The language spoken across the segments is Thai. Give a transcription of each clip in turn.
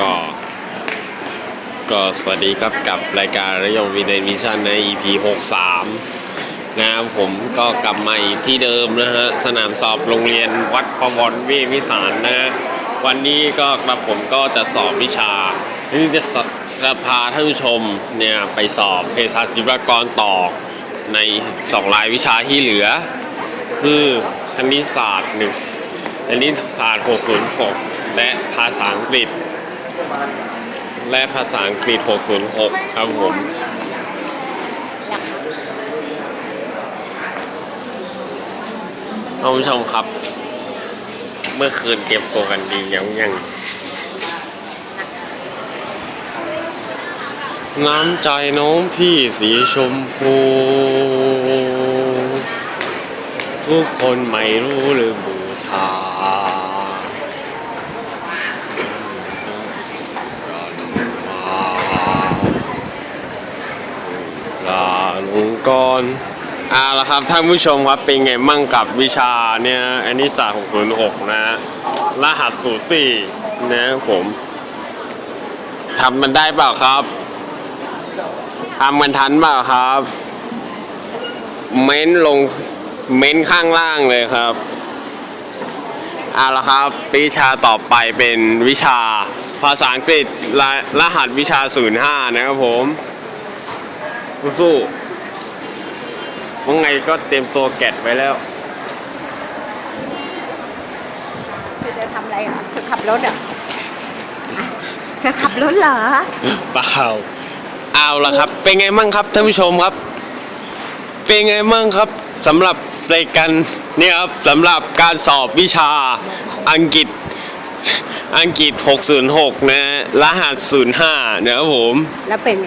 ก็สวัสดีครับกับรายการระยองวีเดนมิชั่นใน EP 63 นะครับผมก็กลับมาอีกที่เดิมนะฮะ สนามสอบโรงเรียนวัดปรวรเววิสารนะฮะ วันนี้ก็กระผมก็จะสอบวิชาที่จะสจะพาท่านผู้ชมเนี่ยไปสอบเภสัชศิวกรต่อในสองรายวิชาที่เหลือ คือคณิตศาสตร์หนึ่งคณิตศาสตร์ 606 และภาษาอังกฤษ และภาษาอังกฤษ 606 ครับผม ท่านผู้ชมครับ เมื่อคืนเตรียมตัวกันดียังยัง น้ำใจน้องพี่สีชมพู ทุกคนไม่รู้หรือบูชา ลาลง กรอ่าละครับท่านผู้ชมครับเป็นไงมั่งกับวิชาเนี่ยอันนี้ศาสตร์606 นะฮะรหัสสูตรสี่นะครับผมทำมันได้เปล่าครับทำมันทันเปล่าครับ เม้นลงเม้นข้างล่างเลยครับเอาละครับวิชาต่อไปเป็นวิชาภาษาอังกฤษรรหัสวิชา 05 นะครับผมสู้ ว่าไงก็เตรียมตัวแกะไว้แล้วเธอจะทำอะไรเหรอเธอขับรถเหรออะเธอขับรถเหรอ เปล่าเอาละครับ เป็นไงมั่งครับท่านผู้ชมครับ เป็นไงมั่งครับสำหรับรายการเนี่ยครับสำหรับการสอบวิชาอังกฤษ อังกฤษ 606 นะรหัส 05 นะครับผมแล้วเป็นไง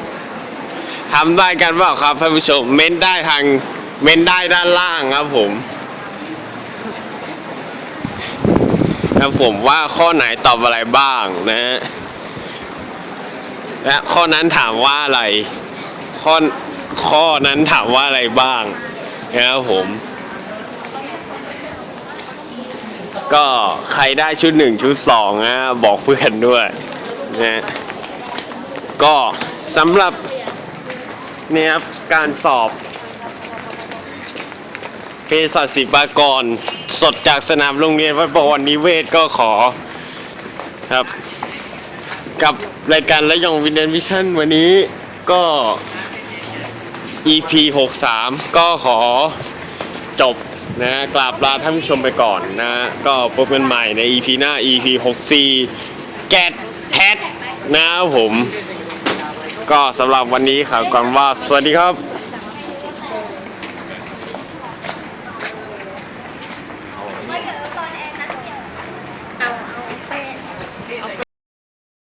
ทำได้กันเปล่าครับท่านผู้ชม เม้นได้ทาง เม้นได้ด้านล่างครับผมครับผมว่าข้อไหนตอบอะไรบ้างนะฮะและข้อนั้นถามว่าอะไร ข้อข้อนั้นถามว่าอะไรบ้างนะครับผม ก็ใครได้ชุดหนึ่งชุดสองนะบอกเพื่อนด้วยนะก็สำหรับเนี่ยครับการสอบ เภสัชศิปากร สดจากสนามโรงเรียนวัดประวันนิเวศก็ขอครับ กับรายการและยองวินเดนวิชั่นวันนี้ก็ EP 63 ก็ขอจบนะกราบลาท่านผู้ชมไปก่อนนะ ก็พบกันใหม่ใน EP หน้า EP 64 แกดแพทนะครับผม ก็สำหรับวันนี้ครับก่อนว่า สวัสดีครับ